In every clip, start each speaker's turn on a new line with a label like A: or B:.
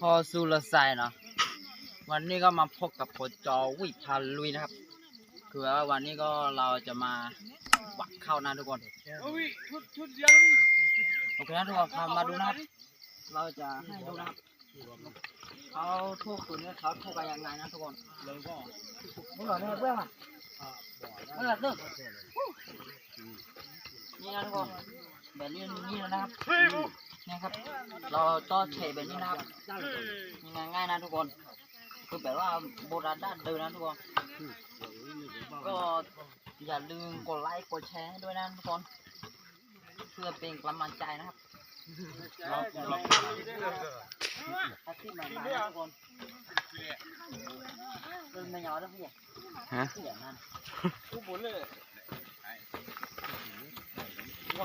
A: พอสุรศัยเนาะวันนี้ก็มาพบกับโคจอวิพันลุยนะครับ คือว่าวันนี้ก็เราจะมาวักเข้านะทุกคน
B: อุ้ยชุดชุดเดียวนี่
A: โอเคนะทุกคนพามาดูนะครับ เราจะให้ดูนะครับเขาทุกตัวนี้เขาทุกกันยังไงนะทุกคนเลยก็มึงหล่อเนี่ยเพื่อนอะมึงหล่อตึ๊กนี่ นะทุกคนแบบนี้นี่นะครับ
B: เนี่
A: ครับ เราต้องเฉยแบบนี้นะครับง่ายๆนะทุกคนคือแบบว่าโบราณด้านเดินนะทุกคนก็อย่าลืมกดไลค์กดแชร์ด้วยนะทุกคนเพื่อเป็นกำลังใจนะครับเราเราถ้าที่ใหม่ๆนะทุกคนเป็นไม่ยอมแล้วพี่
C: ฮะ
A: เสียนั่น
B: ทุกคนเลย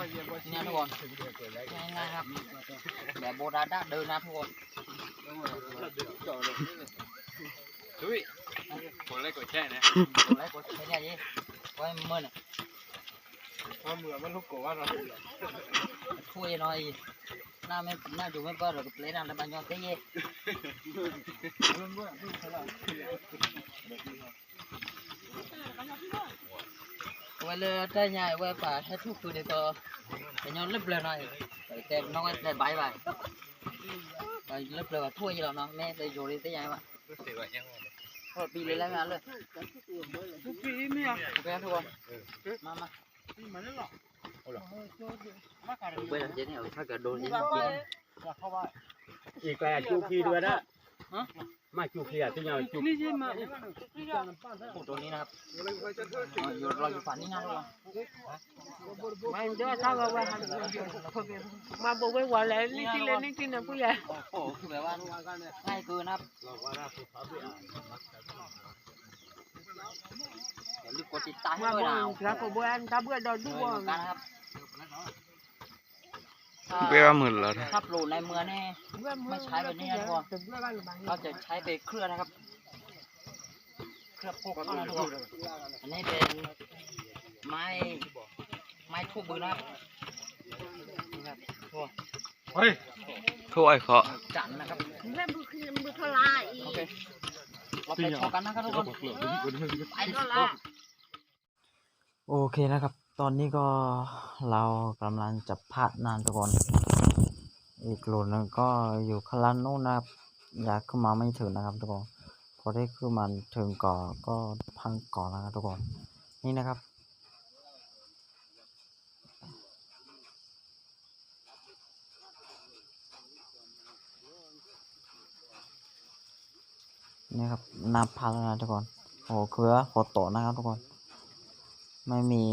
B: เยี่ยมว่า
A: นี่นะทุกคนง่ายๆครับแบบโบราณด้านเดินนะทุกคน
B: เฮ้ยคนแรกกดแช่เนะ
A: กดไลค์กดแชร์เนี่ยยี่ไว้เมื่อเนี่ย
B: ว่าเมื่อนมันลูกโกว่าเรา
A: ช่วยหน่อยน้าไม่น้าอยู่ไม่เปิดหรอกเล่นอะไรบางอย่างเต้ยเ Wala tanya wa pa hatu tu de to. Nyon lep le noi. Te no wa de bai bai. Bai lep le wa thua gì rồi nó mẹ te jo đi te yai ma. Thôi pi le la ma le. Pi mi à. Ok thua. Mama. Mà nó lọ. Hola. Bây giờ chế này ở sao cả đồ gì nó kia. Chỉ cái chú kia đưa đó. Hả? มาจุกเลียตัวเงา
D: จุกนี่
B: ใช่
A: ปูกตรงนี้นะครับอยู่รออยู่ฝันนี่นะ
B: ไม่เจอเท่ากับว่ามาบอกไว้ว่าแล้วนี่กินเล่นี่กินนะผู้ใหญ่
A: โอ้คือแบบว่าง่ายเกินครับอย่าลืมกดติดตามด้วยนะ
B: ครับผมเพื่อนถ้าเบื่อโดน
A: ด้วยนะครับ ถ้า
C: เวลาหมื่นแล้วนะ
A: ถ้าปลูกในเมืองนี่เราจะใช้ไปเคลือบนะครับ เคลือบพวกข้าวนะทุกคนอันนี้เป็นไม้ไม้ทุบมือนะครับนี่ครับพวก
B: เฮ้ย
C: ถ้วยเคาะ
A: จันทร์นะครับ
B: แม่บุคคลบุคลาอี
A: โอเคเราไปชมกันนะครับทุกคนไปเลยโอเคนะครับ ตอนนี้ก็เรากำลังจะพาดนานทุกคน อีกหลดหนึงก็อยู่ข้างล่างนู้นนะครับอยากขึ้นมาไม่ถึงนะครับทุกคนพอได้ขึ้นมาถึงก่อก็พังก่อนนะครับทุกคนนี่นะครับ นี่ครับน้ำพังแล้วนะทุกคนโอ้เครือโคตรโตนะครับทุกคน ไม่มี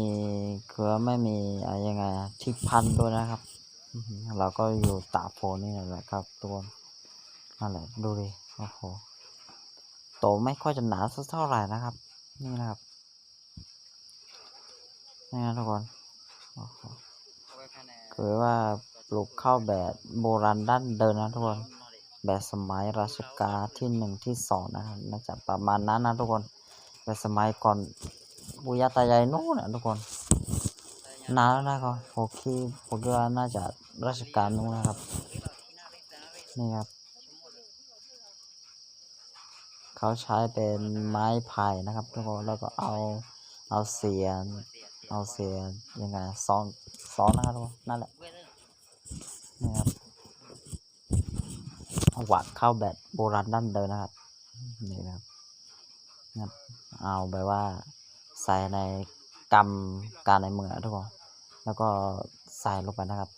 A: เครือไม่มีอะไรยังไงที่พันด้วยนะครับ เราก็อยู่ตากฝนนี่แหละครับทุกคนนั่นแหละดูดิโอ้โหโตไม่ค่อยจะหนาสักเท่าไหร่นะครับ นี่นะครับนี่นะทุกคนคือว่าปลูกข้าวแบบโบราณดั้นเดิมนะทุกคนแบบสมัยรัชกาลที่หนึ่งที่สองนะครับน่าจะประมาณนั้นนะทุกคนแบบสมัยก่อน ปุยาตายายนู้นนะทุกคนนานแล้วนะครับผมคิดผมคิดว่าน่าจะรัชกาลนู้นนะครับ นี่ครับ เขาใช้เป็นไม้ไผ่นะครับทุกคนแล้วก็เอาเอาเสียน เอาเสียนยังไงซ้อนซ้อนนะครับทุกคนนั่นแหละนี่ครับหวักเข้าแบบโบราณดั้งเดิมนะครับนี่นะครับเอาแบบว่า ใส่ในกำการในมือนะทุกคน แล้วก็ใส่ลงไปนะครับ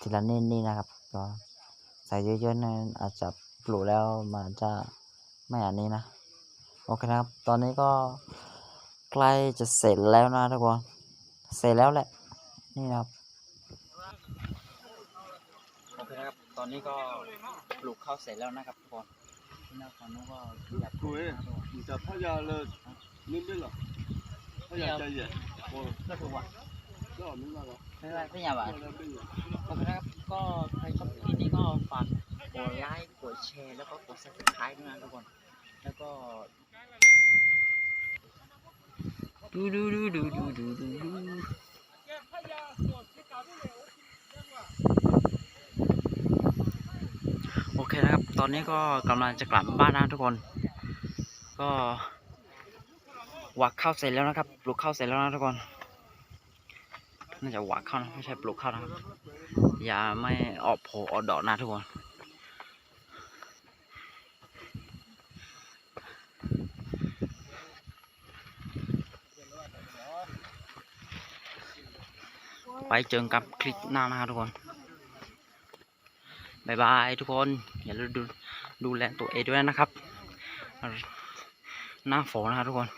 A: ทีละนิดนี่นะครับ ก็ใส่เยอะๆนะอาจจะปลูกแล้วมันจะไม่อันนี้นะ โอเคนะครับ ตอนนี้ก็ใกล้จะเสร็จแล้วนะทุกคน เสร็จแล้วแหละ นี่นะครับ โอเคนะครับ ตอนนี้ก็ปลูกข้าวเสร็จแล้วนะครับทุกคนนี่นะฝั่งนู้นก็อยากปลูกนะครับทุกคน
D: 你的他家了，明白了，
A: ไม่ไรไม่อยาก
D: แบ
A: บผมนะครับก็ใครชอบคลิปนี้ก็ฝากกดไลค์กดแชร์แล้วก็กดซับสไครต์ด้วยนะทุกคน แล้วก็ดูดูดูดูดูดูดูดูโอเคนะครับ ตอนนี้ก็กำลังจะกลับบ้านนะทุกคน ก็ หวักข้าวเสร็จแล้วนะครับ ปลูกข้าวเสร็จแล้วนะทุกคนน่าจะหวักข้าวนะไม่ใช่ปลูกข้าวนะครับอย่าไม่ออกโผล่ออกดอกนะทุกคนไปเจอกันคลิปหน้านะครับทุกคนบายบายทุกคน อย่าลืมดูดูแลตัวเองด้วยนะครับ หน้าฝนนะครับทุกคน